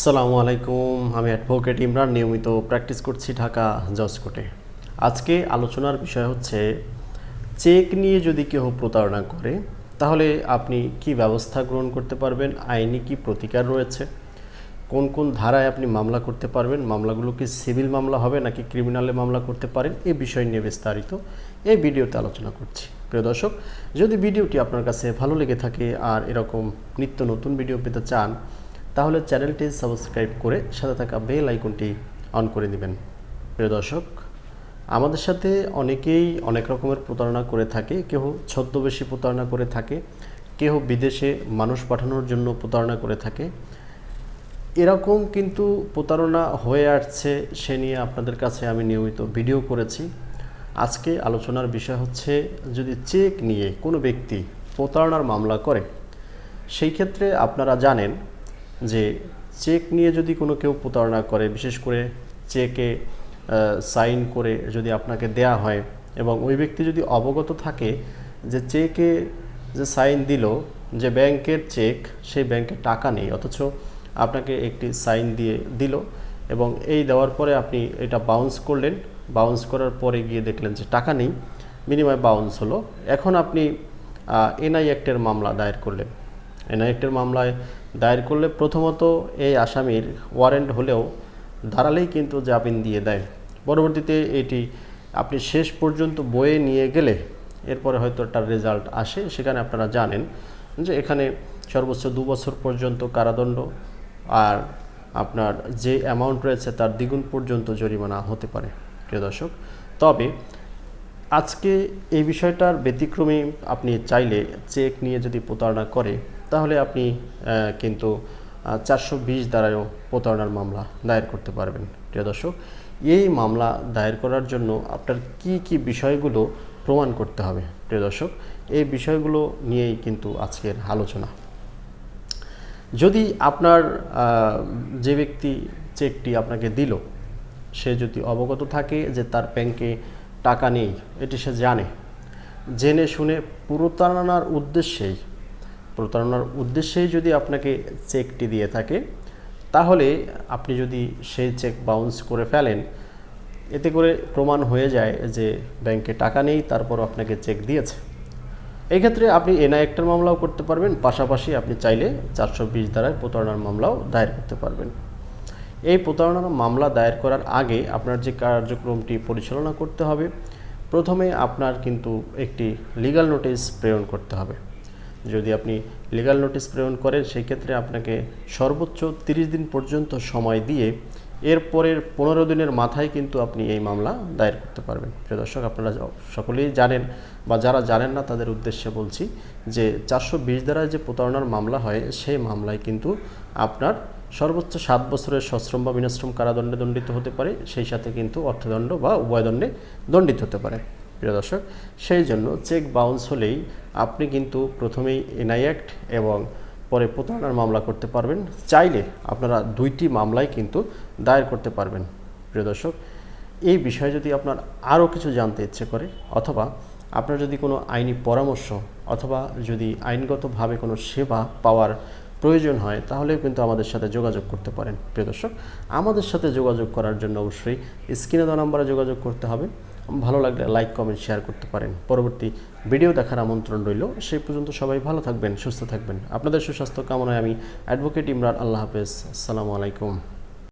আসসালামু আলাইকুম। আমি অ্যাডভোকেট ইমরান, নিয়মিত প্র্যাকটিস করছি ঢাকা জজ কোর্টে। আজকে আলোচনার বিষয় হচ্ছে, চেক নিয়ে যদি কেউ প্রতারণা করে, তাহলে আপনি কি ব্যবস্থা গ্রহণ করতে পারবেন? আইনি কি প্রতিকার রয়েছে? কোন কোন ধারায় আপনি মামলা করতে পারবেন? মামলাগুলো কি সিভিল মামলা হবে নাকি ক্রিমিনালে মামলা করতে পারেন? এই বিষয় নিয়ে বিস্তারিত এই ভিডিওতে আলোচনা করছি। প্রিয় দর্শক, যদি ভিডিওটি আপনার কাছে ভালো লেগে থাকে আর এরকম নিত্য নতুন ভিডিও পেতে চান তাহলে চ্যানেলটি সাবস্ক্রাইব করে সাথে থাকা বেল আইকনটি অন করে দিবেন। প্রিয় দর্শক, আমাদের সাথে অনেকেই অনেক রকমের প্রতারণা করে থাকে কেউ ছদ্মবেশী প্রতারণা করে থাকে কেউ বিদেশে মানুষ পাঠানোর জন্য প্রতারণা করে থাকে। এরকম কিন্তু প্রতারণা হয়ে আসছে সে নিয়ে আপনাদের কাছে আমি নিয়মিত ভিডিও করেছি। আজকে আলোচনার বিষয় হচ্ছে, যদি চেক নিয়ে কোনো ব্যক্তি প্রতারণার মামলা করে, সেই ক্ষেত্রে আপনারা জানেন যে চেক নিয়ে যদি কোনো কেউ প্রতারণা করে, বিশেষ করে চেকে সাইন করে যদি আপনাকে দেয়া হয় এবং ওই ব্যক্তি যদি অবগত থাকে যে চেকে যে সাইন দিল, যে ব্যাংকের চেক, সেই ব্যাংকে টাকা নেই, অথচ আপনাকে একটি সাইন দিয়ে দিল এবং এই দেওয়ার পরে আপনি এটা বাউন্স করলেন। বাউন্স করার পরে গিয়ে দেখলেন যে টাকা নেই, বিনিময়ে বাউন্স হলো। এখন আপনি এনআই অ্যাক্টের মামলা দায়ের করলেন। এনআই অ্যাক্টের মামলায় দায়ের করলে প্রথমত এই আসামির ওয়ারেন্ট হলেও দাঁড়ালেই কিন্তু জামিন দিয়ে দেয়। পরবর্তীতে এটি আপনি শেষ পর্যন্ত বয়ে নিয়ে গেলে এরপরে হয়তো তার রেজাল্ট আসে, সেখানে আপনারা জানেন যে এখানে সর্বোচ্চ দু বছর পর্যন্ত কারাদণ্ড আর আপনার যে অ্যামাউন্ট রয়েছে তার দ্বিগুণ পর্যন্ত জরিমানা হতে পারে, প্রিয় দর্শক। তবে আজকে এই বিষয়টার ব্যতিক্রমে আপনি চাইলে চেক নিয়ে যদি প্রতারণা করে তাহলে আপনি কিন্তু চারশো বিশ দ্বারাও প্রতারণার মামলা দায়ের করতে পারবেন, প্রিয় দর্শক। এই মামলা দায়ের করার জন্য আপনার কি কি বিষয়গুলো প্রমাণ করতে হবে, প্রিয় দর্শক? এই বিষয়গুলো নিয়েই কিন্তু আজকের আলোচনা। যদি আপনার যে ব্যক্তি চেকটি আপনাকে দিল, সে যদি অবগত থাকে যে তার ব্যাংকে টাকা নেই, এটি সে জানে। জেনে শুনে প্রতারণার উদ্দেশ্যেই প্রতারণার উদ্দেশ্যেই যদি আপনাকে চেকটি দিয়ে থাকে, তাহলে আপনি যদি সেই চেক বাউন্স করে ফেলেন, এতে করে প্রমাণ হয়ে যায় যে ব্যাংকে টাকা নেই, তারপর আপনাকে চেক দিয়েছে। এই ক্ষেত্রে আপনি এনআই একটার মামলাও করতে পারবেন, পাশাপাশি আপনি চাইলে চারশো বিশ দ্বারায় প্রতারণার মামলাও দায়ের করতে পারবেন। এই প্রতারণার মামলা দায়ের করার আগে আপনার যে কার্যক্রমটি পরিচালনা করতে হবে, প্রথমে আপনার কিন্তু একটি লিগ্যাল নোটিশ প্রেরণ করতে হবে। যদি আপনি লিগাল নোটিশ প্রেরণ করেন সেই ক্ষেত্রে আপনাকে সর্বোচ্চ তিরিশ দিন পর্যন্ত সময় দিয়ে এরপরের পনেরো দিনের মাথায় কিন্তু আপনি এই মামলা দায়ের করতে পারবেন। প্রিয় দর্শক, আপনারা সকলেই জানেন বা যারা জানেন না, তাদের উদ্দেশ্যে বলছি যে চারশো বিশ দ্বারা যে প্রতারণার মামলা হয়, সেই মামলায় কিন্তু আপনার সর্বোচ্চ সাত বছরের সশ্রম বা বিনাশ্রম কারাদণ্ডে দণ্ডিত হতে পারে। সেই সাথে কিন্তু অর্থদণ্ড বা উভয়দণ্ডে দণ্ডিত হতে পারে। প্রিয় দর্শক, সেই জন্য চেক বাউন্স হলেই আপনি কিন্তু প্রথমেই এনআই অ্যাক্ট এবং পরে প্রতারণার মামলা করতে পারবেন। চাইলে আপনারা দুইটি মামলাই কিন্তু দায়ের করতে পারবেন। প্রিয় দর্শক, এই বিষয়ে যদি আপনার আরও কিছু জানতে ইচ্ছে করে, অথবা আপনার যদি কোনো আইনি পরামর্শ, অথবা যদি আইনগতভাবে কোনো সেবা পাওয়ার প্রয়োজন হয়, তাহলেও কিন্তু আমাদের সাথে যোগাযোগ করতে পারেন। প্রিয় দর্শক, আমাদের সাথে যোগাযোগ করার জন্য অবশ্যই স্ক্রিনে দেওয়া নম্বরে যোগাযোগ করতে হবে। ভালো লাগলে লাইক কমেন্ট শেয়ার করতে পারেন। পরবর্তী ভিডিও দেখার আমন্ত্রণ রইল। সেই পর্যন্ত সবাই ভালো থাকবেন, সুস্থ থাকবেন। আপনাদের সুস্বাস্থ্য কামনায় আমি অ্যাডভোকেট ইমরান। আল্লাহ হাফেজ। আসসালামু আলাইকুম।